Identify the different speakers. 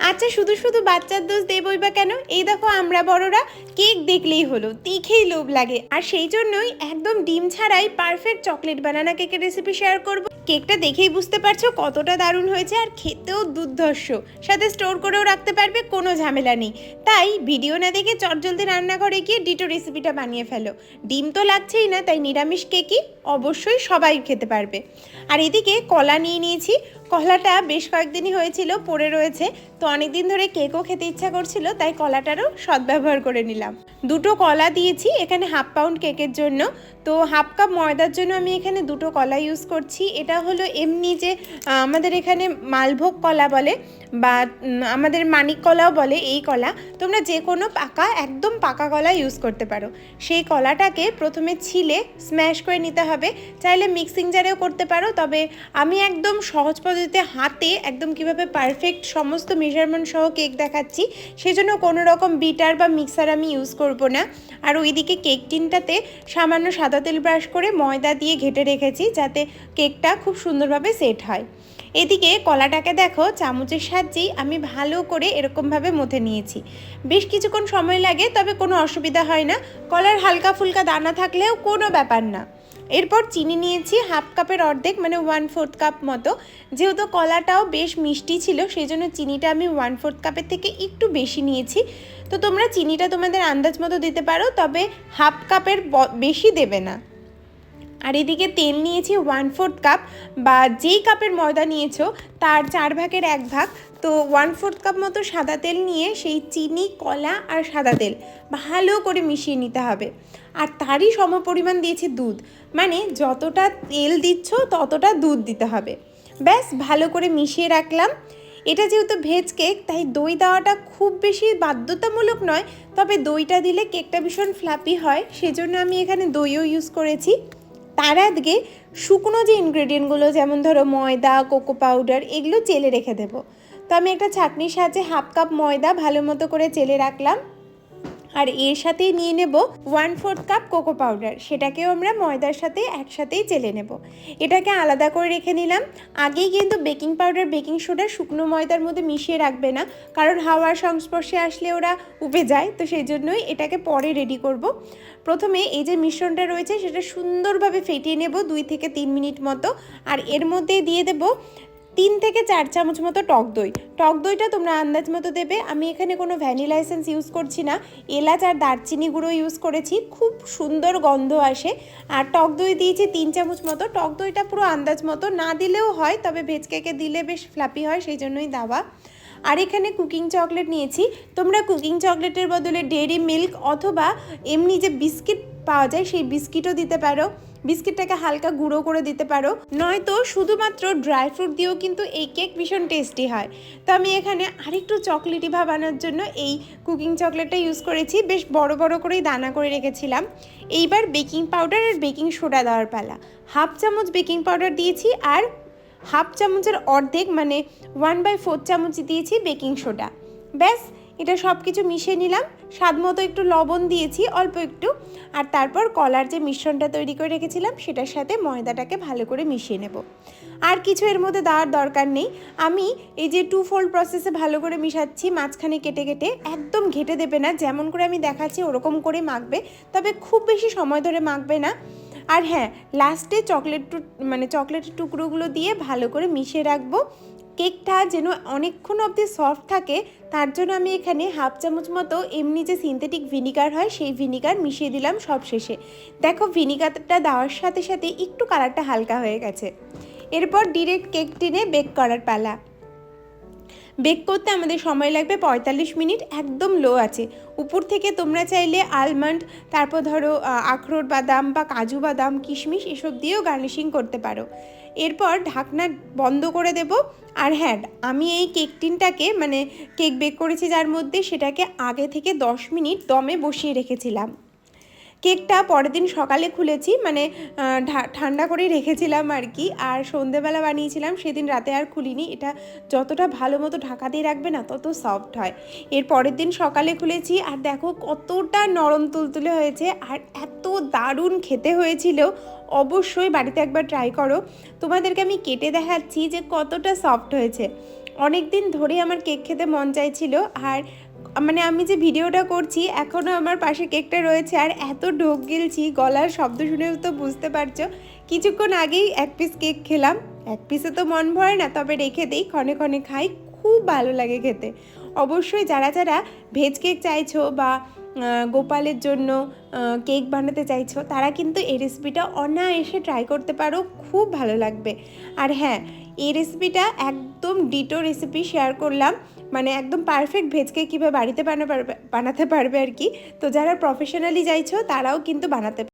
Speaker 1: আচ্ছা শুধু শুধু বাচ্চার দোষ দেবই বা কেন? এই দেখো আমরা বড়রা, কেক দেখলেই হলো দেখেই লোভ লাগে। আর সেই জন্যই একদম ডিম ছাড়াই পারফেক্ট চকলেট বানানা কেকের রেসিপি শেয়ার করব। কেকটা দেখেই বুঝতে পারছ কতটা দারুণ হয়েছে আর খেতেও দুর্ধর্ষ। সাথে স্টোর করেও রাখতে পারবে, কোনো ঝামেলা নেই। তাই ভিডিও না দেখে চটজলদি রান্নাঘরে গিয়ে ডিটো রেসিপিটা বানিয়ে ফেলো। ডিম তো লাগছেই না, তাই নিরামিষ কেকই অবশ্যই সবাই খেতে পারবে। আর এদিকে কলা নিয়ে নিয়েছি। কলাটা বেশ কয়েকদিনই হয়েছিল, পড়ে রয়েছে। তো অনেকদিন ধরে কেকও খেতে ইচ্ছা করছিল, তাই কলাটারও সদ্ব্যবহার করে নিলাম। দুটো কলা দিয়েছি, এখানে হাফ পাউন্ড কেকের জন্য। তো হাফ কাপ ময়দার জন্য আমি এখানে দুটো কলা ইউজ করছি। এটা হলো এমনি যে আমাদের এখানে মালভোগ কলা বলে বা আমাদের মানিক কলাও বলে এই কলা। তোমরা যে কোনো পাকা, একদম পাকা কলা ইউজ করতে পারো। সেই কলাটাকে প্রথমে ছিলে স্ম্যাশ করে নিতে হবে। চাইলে মিক্সিং জারেও করতে পারো, তবে আমি একদম সহজ পদ্ধতিতে হাতে একদম কীভাবে পারফেক্ট সমস্ত মেজারমেন্ট সহ কেক দেখাচ্ছি, সেজন্য কোনো রকম বিটার বা মিক্সার আমি ইউজ করব না। আর ওইদিকে কেক টিনটাতে সামান্য সাদা তেল ব্রাশ করে ময়দা দিয়ে ঘেটে রেখেছি, যাতে কেকটা খুব সুন্দরভাবে সেট হয়। এদিকে কলাটাকে দেখো, চামচের সাহায্যেই আমি ভালো করে এরকমভাবে মথে নিয়েছি। বেশ কিছুক্ষণ সময় লাগে, তবে কোনো অসুবিধা হয় না। কলার হালকা ফুলকা দানা থাকলেও কোনো ব্যাপার না। এরপর চিনি নিয়েছি, হাফ কাপের অর্ধেক মানে ওয়ান ফোর্থ কাপ মতো। যেহেতু কলাটাও বেশ মিষ্টি ছিল সেই জন্য চিনিটা আমি ওয়ান ফোর্থ কাপের থেকে একটু বেশি নিয়েছি। তো তোমরা চিনিটা তোমাদের আন্দাজ মতো দিতে পারো, তবে হাফ কাপের বেশি দেবে না। আর এদিকে তেল নিয়েছি ওয়ান ফোর্থ কাপ বা যেই কাপের ময়দা নিয়েছো, তার চার ভাগের এক ভাগ। তো ওয়ান ফোর্থ কাপ মতো সাদা তেল নিয়ে সেই চিনি, কলা আর সাদা তেল ভালো করে মিশিয়ে নিতে হবে। আর তারই সমপরিমাণ দিয়েছি দুধ। মানে যতটা তেল দিচ্ছ, ততটা দুধ দিতে হবে। ব্যাস, ভালো করে মিশিয়ে রাখলাম। এটা যেহেতু ভেজ কেক তাই দই দেওয়াটা খুব বেশি বাধ্যতামূলক নয়। তবে দইটা দিলে কেকটা ভীষণ ফ্লাপি হয়। সেজন্য আমি এখানে দইও ইউজ করেছি। তার আগে শুকনো যে ইনগ্রেডিয়েন্টগুলো যেমন ধরো ময়দা কোকো পাউডার এগুলো চেলে রেখে দেবো। তো আমি একটা ছাঁকনির সাহায্যে হাফ কাপ ময়দা ভালো মতো করে চেলে রাখলাম। আর এর সাথেই নিয়ে নেব one fourth cup cocoa powder সেটাকেও আমরা ময়দার সাথে একসাথেই চেলে নেব। এটাকে আলাদা করে রেখে নিলাম। আগেই কিন্তু বেকিং পাউডার বেকিং সোডা শুকনো ময়দার মধ্যে মিশিয়ে রাখবে না, কারণ হাওয়ার সংস্পর্শে আসলে ওরা উবে যায়, তো সেই জন্যই এটাকে পরে রেডি করব। প্রথমে এই যে মিশ্রণটা রয়েছে, সেটা সুন্দরভাবে ফেটিয়ে নেব দুই থেকে তিন মিনিট মতো, আর এর মধ্যে দিয়ে দেব তিন থেকে চার চামচ মতো টক দই। টক দইটা তোমরা আন্দাজ মতো দেবে। আমি এখানে কোনো ভ্যানিলা এসেন্স ইউজ করছি না। এলাচ আর দারচিনি গুঁড়ো ইউজ করেছি। খুব সুন্দর গন্ধ আসে। আর টক দই দিয়েছি তিন চামচ মতো। টক দইটা পুরো আন্দাজ মতো। না দিলেও হয়, তবে ভেজ কেকে দিলে বেশ ফ্লাপি হয় সেই জন্যই দেওয়া। আর এখানে কুকিং চকলেট নিয়েছি। তোমরা কুকিং চকলেটের বদলে ডেয়ারি মিল্ক অথবা এমনি যে বিস্কিট পাওয়া যায়, সেই বিস্কিটও দিতে পারো। বিস্কিটটাকে হালকা গুঁড়ো করে দিতে পারো। নয়তো শুধুমাত্র ড্রাই ফ্রুট দিয়েও কিন্তু এই কেক ভীষণ টেস্টি হয়। তো আমি এখানে আরেকটু চকলেটি ভাব আনার জন্য এই কুকিং চকলেটটা ইউজ করেছি। বেশ বড় বড় করেই দানা করে রেখেছিলাম। এইবার বেকিং পাউডার আর বেকিং সোডা দেওয়ার পালা। হাফ চামচ বেকিং পাউডার দিয়েছি আর হাফ চামচের অর্ধেক মানে ওয়ান বাই ফোর চামচ দিয়েছি বেকিং সোডা। ব্যাস, এটা সব কিছু মিশিয়ে নিলাম। স্বাদ মতো একটু লবণ দিয়েছি, অল্প একটু। আর তারপর কলার যে মিশ্রণটা তৈরি করে রেখেছিলাম, সেটার সাথে ময়দাটাকে ভালো করে মিশিয়ে নেব। আর কিছু এর মধ্যে দেওয়ার দরকার নেই। আমি এই যে টু ফোল্ড প্রসেসে ভালো করে মিশাচ্ছি, মাঝখানে কেটে কেটে, একদম ঘেটে দেবে না। যেমন করে আমি দেখাচ্ছি, ওরকম করে মাখবে। তবে খুব বেশি সময় ধরে মাখবে না। আর হ্যাঁ লাস্টে চকলেট মানে চকলেটের টুকরোগুলো দিয়ে ভালো করে মিশিয়ে রাখব। কেকটা যেন অনেকক্ষণ অবধি সফট থাকে, তার জন্য আমি এখানে হাফ চামচ মতো এমনি যে সিনথেটিক ভিনিগার হয়, সেই ভিনিগার মিশিয়ে দিলাম সব শেষে দেখো ভিনিগারটা দেওয়ার সাথে সাথে একটু কালারটা হালকা হয়ে গেছে। এরপর ডিরেক্ট কেক টিনে বেক করার পালা। বেক করতে আমাদের সময় লাগবে পঁয়তাল্লিশ মিনিট, একদম লো আছে। উপর থেকে তোমরা চাইলে আলমন্ড তারপর ধরো আখরোট বাদাম বা কাজু বাদাম, কিশমিশ এসব দিয়েও গার্নিশিং করতে পারো। এরপর ঢাকনা বন্ধ করে দেব। আর হ্যাঁ আমি এই কেক টিনটাকে মানে কেক বেক করেছি যার মধ্যে সেটাকে আগে থেকে দশ মিনিট দমে বসিয়ে রেখেছিলাম। কেকটা পরের দিন সকালে খুলেছি মানে ঠান্ডা করেই রেখেছিলাম আর কি। আর সন্ধেবেলা বানিয়েছিলাম, সেদিন রাতে আর খুলিনি। এটা যতটা ভালো মতো ঢাকা দিয়ে রাখবে না, তত সফট হয়। এর পরের দিন সকালে খুলেছি, আর দেখো কতটা নরম তুলতুলে হয়েছে, আর এত দারুণ খেতে হয়েছিল। অবশ্যই বাড়িতে একবার ট্রাই করো। তোমাদেরকে আমি কেটে দেখাচ্ছি যে কতটা সফট হয়েছে। অনেক দিন ধরে আমার কেক খেতে মন চাইছিল, আর মানে আমি যে ভিডিওটা করছি এখনও আমার পাশে কেকটা রয়েছে। আর এত ঢোক গিলছি, গলার শব্দ শুনেও তো বুঝতে পারছ। কিছুক্ষণ আগেই এক পিস কেক খেলাম। এক পিসে তো মন ভরে না, তবে রেখে দিই, ক্ষণে ক্ষণে খাই। খুব ভালো লাগে খেতে। অবশ্যই যারা যারা ভেজ কেক চাইছো বা গোপালের জন্য কেক বানাতে চাইছো, তারা কিন্তু এই রেসিপিটা অনায়াসে ট্রাই করতে পারো। খুব ভালো লাগবে। আর হ্যাঁ এই রেসিপিটা একদম ডিটো রেসিপি শেয়ার করলাম। মানে একদম পারফেক্ট ভেজকে কীভাবে বাড়িতে বানাতে পারবে আর কি। তো যারা প্রফেশনালি যাইছো, তারাও কিন্তু বানাতে